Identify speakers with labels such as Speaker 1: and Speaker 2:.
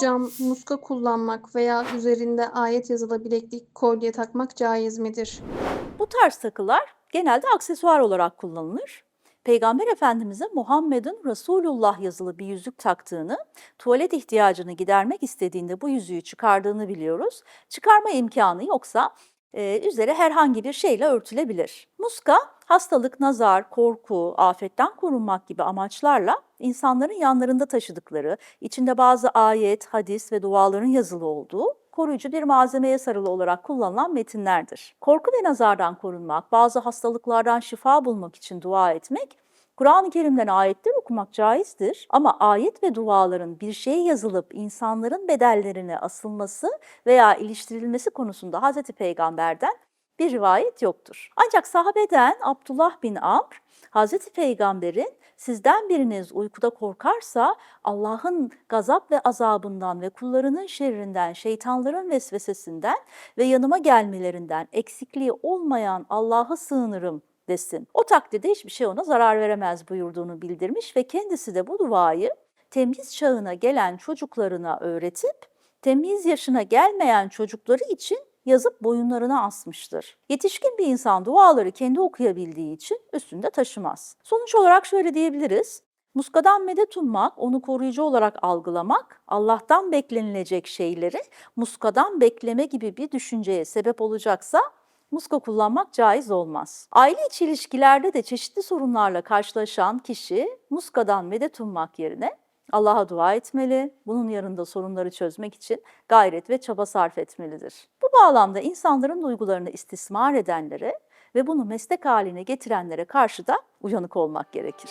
Speaker 1: Hocam muska kullanmak veya üzerinde ayet yazılı bileklik, kolye takmak caiz midir?
Speaker 2: Bu tarz takılar genelde aksesuar olarak kullanılır. Peygamber Efendimiz'e Muhammed'in Resulullah yazılı bir yüzük taktığını, tuvalet ihtiyacını gidermek istediğinde bu yüzüğü çıkardığını biliyoruz. Çıkarma imkanı yoksa e, üzeri herhangi bir şeyle örtülebilir. Muska, hastalık, nazar, korku, afetten korunmak gibi amaçlarla insanların yanlarında taşıdıkları, içinde bazı ayet, hadis ve duaların yazılı olduğu koruyucu bir malzemeye sarılı olarak kullanılan metinlerdir. Korku ve nazardan korunmak, bazı hastalıklardan şifa bulmak için dua etmek, Kur'an-ı Kerim'den ayetler okumak caizdir ama ayet ve duaların bir şeye yazılıp insanların bedellerine asılması veya iliştirilmesi konusunda Hz. Peygamber'den bir rivayet yoktur. Ancak sahabeden Abdullah bin Amr, Hz. Peygamber'in sizden biriniz uykuda korkarsa Allah'ın gazap ve azabından ve kullarının şerrinden, şeytanların vesvesesinden ve yanıma gelmelerinden eksikliği olmayan Allah'a sığınırım desin. O takdirde hiçbir şey ona zarar veremez buyurduğunu bildirmiş ve kendisi de bu duayı temiz çağına gelen çocuklarına öğretip temiz yaşına gelmeyen çocukları için yazıp boyunlarına asmıştır. Yetişkin bir insan duaları kendi okuyabildiği için üstünde taşımaz. Sonuç olarak şöyle diyebiliriz. Muskadan medet ummak, onu koruyucu olarak algılamak, Allah'tan beklenilecek şeyleri muskadan bekleme gibi bir düşünceye sebep olacaksa muska kullanmak caiz olmaz. Aile içi ilişkilerde de çeşitli sorunlarla karşılaşan kişi muskadan medet ummak yerine Allah'a dua etmeli, bunun yanında sorunları çözmek için gayret ve çaba sarf etmelidir. Bu bağlamda insanların duygularını istismar edenlere ve bunu meslek haline getirenlere karşı da uyanık olmak gerekir.